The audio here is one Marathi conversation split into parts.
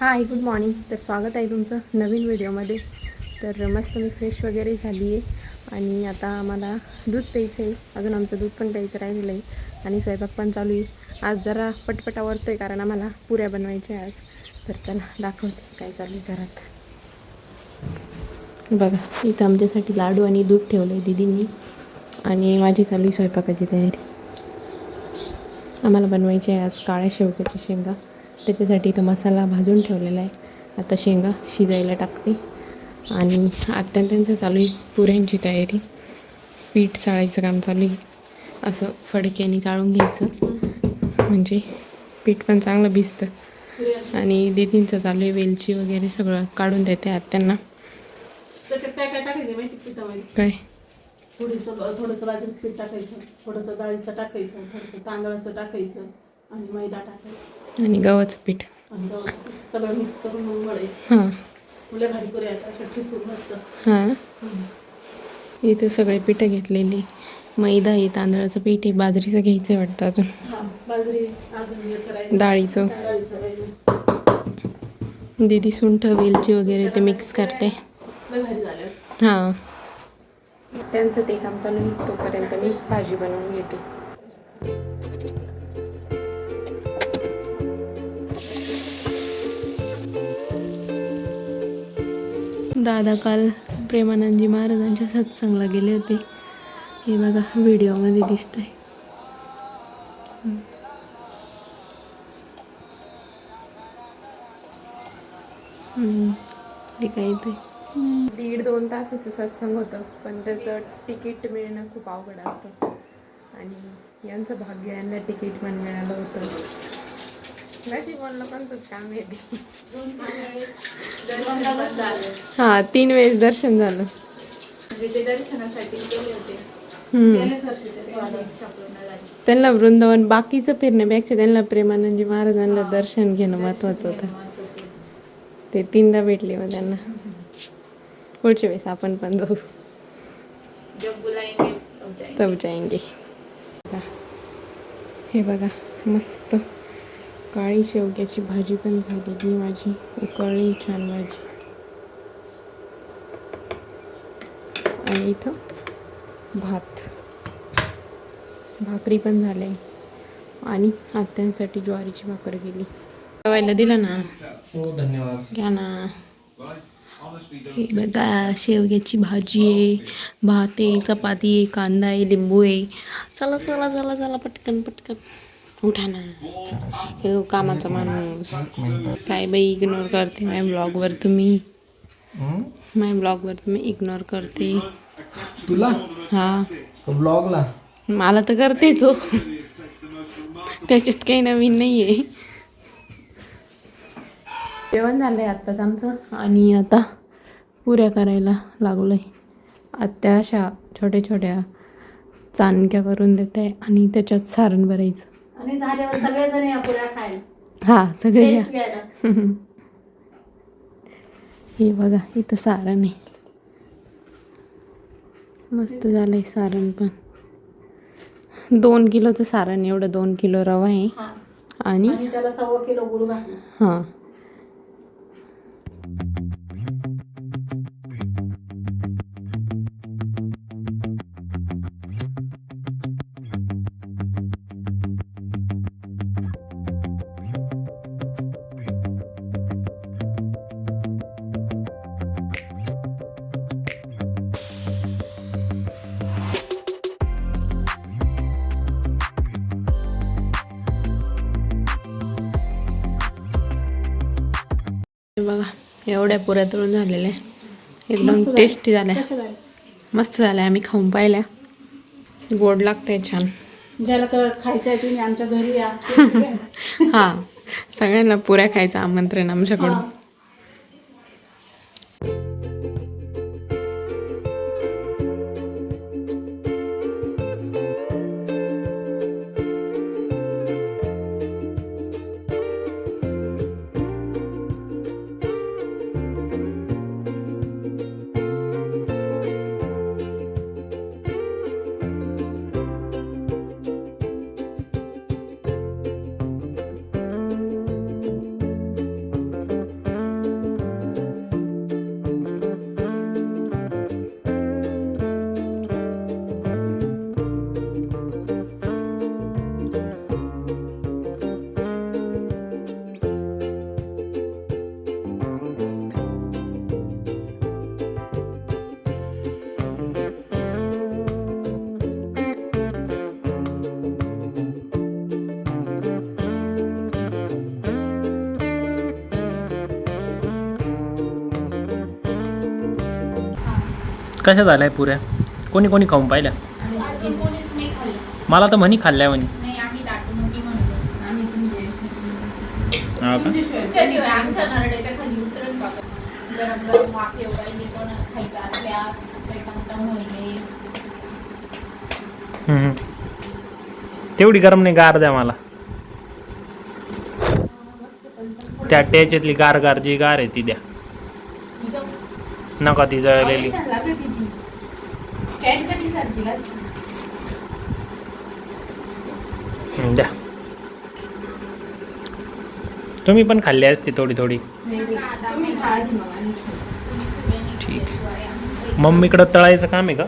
हाय गुड मॉर्निंग तर स्वागत आहे तुमचं नवीन व्हिडिओमध्ये. तर मस्त मी फ्रेश वगैरे झाली आहे आणि आता आम्हाला दूध प्यायचं आहे अजून आमचं दूध पण प्यायचं राहिलेलं आहे. आणि स्वयंपाक पण चालू आहे. आज जरा पटपट आवरतो आहे कारण आम्हाला पुऱ्या बनवायच्या आहे आज. तर चला दाखवते काय चालू आहे घरात. बघा इथं आमच्यासाठी लाडू आणि दूध ठेवलं आहे दिदींनी. आणि माझी चालू आहे स्वयंपाकाची तयारी. आम्हाला बनवायची आहे आज काळ्या शेवग्याची शेंगा. त्याच्यासाठी इथं मसाला भाजून ठेवलेला आहे. आता शेंगा शिजायला टाकते. आणि आत्या त्यांचं चालू आहे पुऱ्यांची तयारी. पीठ चाळायचं काम चालू आहे. असं फडक्याने चाळून घ्यायचं. म्हणजे पीठ पण चांगलं भिजतं. आणि दिदींचं चालू आहे वेलची वगैरे सगळं काढून देते आत्यांना. काय? थोडंसं थोडंसं बाजरीचं पीठ टाकायचं थोडंसं डाळीचं टाकायचं थोडंसं तांदळाचं टाकायचं. आणि मैदा टाकायचा. आणि गव्हाचं पीठ. आणि गव्हाचं पीठ. सगळं मिक्स करून मग मळायचं. हां. मुले भारी करूया आता अशा ठिसून मस्त. हां. इथं सगळे पिठं घेतलेली. मैदा आहे तांदळाचं पीठ आहे बाजरीचं घ्यायचं आहे वाटतं अजून. हा बाजरी डाळीचं. डाळीचं राहिलं. दिदी सुंठ वेलची वगैरे ते मिक्स करते. लय भारी झालं. हां. त्यांचं ते काम चालू आहे तोपर्यंत मी भाजी बनवून घेते. दादा काल प्रेमानंदजी महाराजांच्या सत्संगला गेले होते. हे बघा व्हिडिओमध्ये दिसत आहे ठीक आहे ते दीड दोन तासाचं सत्संग होतं पण त्याचं तिकीट मिळणं खूप अवघड असतं. आणि यांचं भाग्य यांना तिकीट पण मिळालं होतं. पण काम येते हां तीन वेळेस दर्शन झालं. दर्शनासाठी गेले होते त्यांना वृंदावन बाकीचं फिरण्यापेक्षा त्यांना प्रेमानंदजी महाराजांना दर्शन घेणं महत्त्वाचं होतं. महत्वाचं. ते तीनदा भेटले मग त्यांना. पुढच्या वेळेस आपण पण जाऊ. जब बुलाएंगे तब जाएंगे. तब जाएंगे हे बघा मस्त. काळी शेवग्याची भाजी पण झालेली माझी उकळली छान भाजी. आणि इथं भात. भाकरी पण झाले. आणि आत्यांसाठी ज्वारीची भाकर गेली जेवायला दिलं ना? हो धन्यवाद. घ्या ना. हे बघा शेवग्याची भाजी आहे भात आहे चपाती आहे कांदा आहे लिंबू आहे. चला चला चला चला पटकन पटकन. उठा ना हे कामाचा माणूस. काय बाई इग्नोर करते? माझ्या ब्लॉगवर तुम्ही? माझ्या ब्लॉगवर तुम्ही इग्नोर करते. तुला? हा. ब्लॉगला मला तर करतेच हो. त्याच्यात काही नवीन नाही आहे जेवण झालं आहे आत्ताच आमचं. आणि आता पुऱ्या करायला लागलो आहे आत्या अशा छोट्या छोट्या चाणक्या करून देत आहे आणि त्याच्यात सारण भरायचं. आणि झाल्यावर सगळेजण या पुऱ्या खायला. हा सगळे या. टेस्ट घ्यायला. हे बघा इथं सारण आहे. मस्त झालंय सारण पण. दोन किलोचं सारण एवढं दोन किलो रवा आहे. हा. आणि? आणि त्याला सव्वा किलो गुळ घातला. हे. एवढ्या पुऱ्या तळून झालेल्या. एकदम टेस्टी झाल्या. मस्त झाल्या. आम्ही खाऊन पाहिल्या. गोड लागतंय छान. ज्याला खायच्या आमच्या घरी या. हां. सगळ्यांना पुऱ्या खायचं आमंत्रण आमच्याकडून. कशा झाल्या पुऱ्या? कोणी कोणी खाऊन पाहिल्या? अजून कोणीच नाही खाल्लं. मला तर म्हणी खाल्ल्या म्हणी. नाही आम्ही दाटून मोठी म्हणतो आम्ही तुम्ही यायसाठी हा का? तुमच्याशिवाय त्याशिवाय आमच्या नरड्याच्या खाली उतरण बघा. गरम गरम वाफ एवढा कोण खायच्या असल्या टमटम होईले हम्म, हम्म. तेवढी गरम नाही गार द्या मला. त्या त्याच्यातली गार गार जी गार आहे ती द्या. नका ती जळलेली. द्या. तुम्ही पण खाल्ली असती थोडी थोडी. ठीक. मम्मीकडं तळायचं काम आहे का?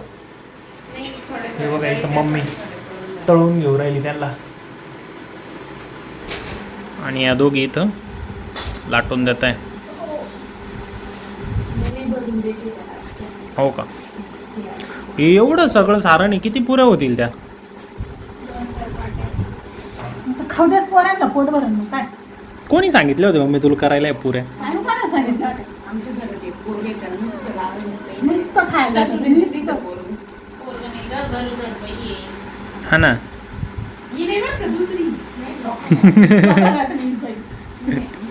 हे बघा इथं मम्मी तळून घेऊ राहिली त्यांना. आणि या दोघी इथं लाटून देत आहे मी भरून देते त्याला. हो का? एवढं सगळं सारण आहे किती पुऱ्या होतील त्या? आता खाऊ द्यास पोरांना पोट भरून मग काय? कोणी सांगितले होते मम्मी तुला करायला या पुऱ्या? काय सांगितलं होतं? आमच्या घरात एक पोरगे त्याला नुसतं लाल होते नुसतं खायला नुसतं पोरग गरोदर बाई आहे. हा ना. ही नाही बरं का दुसरी? बाई.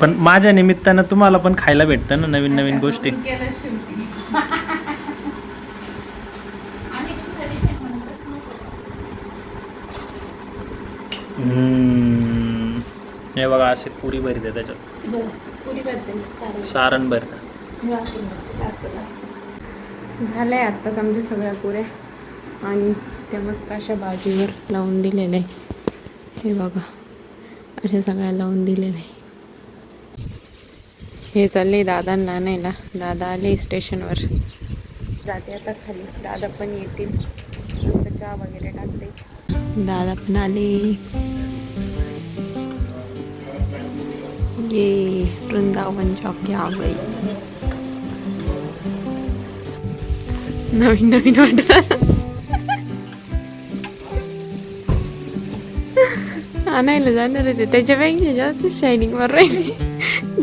पण माझ्या निमित्तानं तुम्हाला पण खायला भेटतं ना नवीन नवीन गोष्टी. हे बघा असे पुरी भरते त्याच्यात. सारं सारण. भरतं. वाचून बघते, जास्त जास्त. झालं आहे आत्ताच आमच्या सगळ्या पुऱ्या. आणि त्या मस्त अशा बाजूवर लावून दिलेल्या आहे हे बघा. अशा सगळ्या लावून दिलेल्या आहे हे चालले दादांना आणायला. दादा आले स्टेशनवर. जाते आता खाली. दादा पण येतील. चहा वगैरे टाकते. दादा पण आले. ये वृंदावन चौकी आ गई. नवीन नवीन वाटत आणायला जाणार होते त्याच्यापेक्षा जास्त शायनिंग वर राहिले.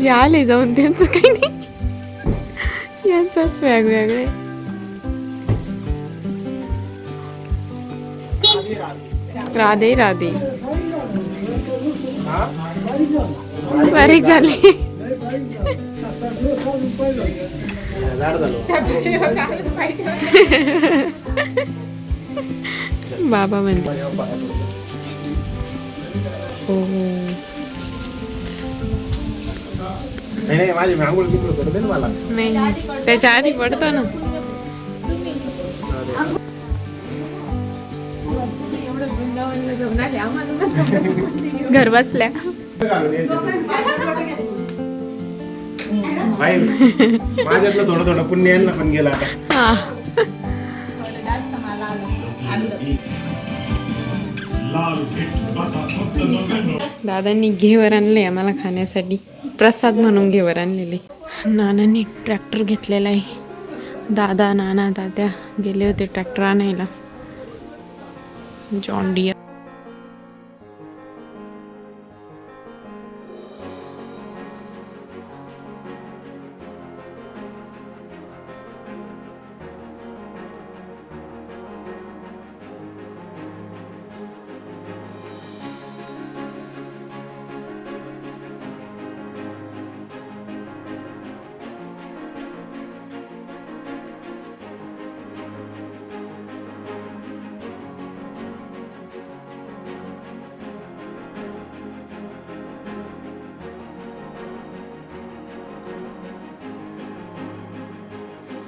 जे आले जाऊन त्यांचं काही नाही. यांचाच वेगवेगळे राधे राधे. बारीक झाले. बाबा म्हणते नाही त्याच्या आधी पडतो ना. घर बसल्या. माझ्यातलं थोडं थोडं पुण्य यांना पण गेलं आता. हा. दादांनी घेवर आणले आम्हाला खाण्यासाठी. प्रसाद म्हणून घेवर आणलेले. नानांनी ट्रॅक्टर घेतलेला आहे. दादा नाना दाद्या गेले होते ट्रॅक्टर आणायला. जॉन डियर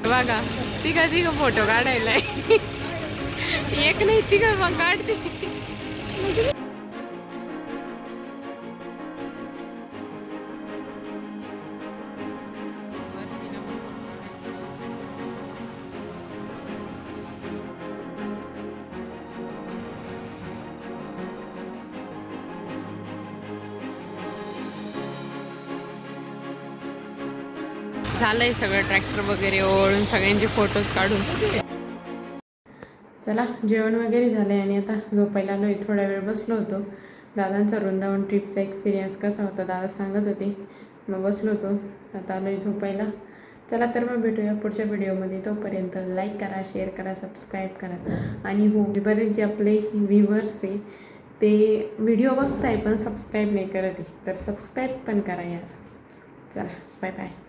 बघा तिघा तिघ फोटो काढायला एक नाही तिघ मग काढते. झालंय सगळं ट्रॅक्टर वगैरे ओळून सगळ्यांचे फोटोज काढून. चला जेवण वगैरे झालंय आणि आता झोपायला आलोय. थोडा वेळ बसलो होतो. दादांचा वृंदावन ट्रिपचा एक्सपिरियन्स कसा होता दादा सांगत होते. मग बसलो होतो. आता आलोय झोपायला. चला तर मग भेटूया पुढच्या व्हिडिओमध्ये तोपर्यंत लाईक करा शेअर करा सबस्क्राईब करा. आणि हो बरेच जे आपले व्ह्युअर्स आहे ते व्हिडिओ बघताय पण सबस्क्राईब नाही करत आहे. तर सबस्क्राईब पण करा यार. चला बाय बाय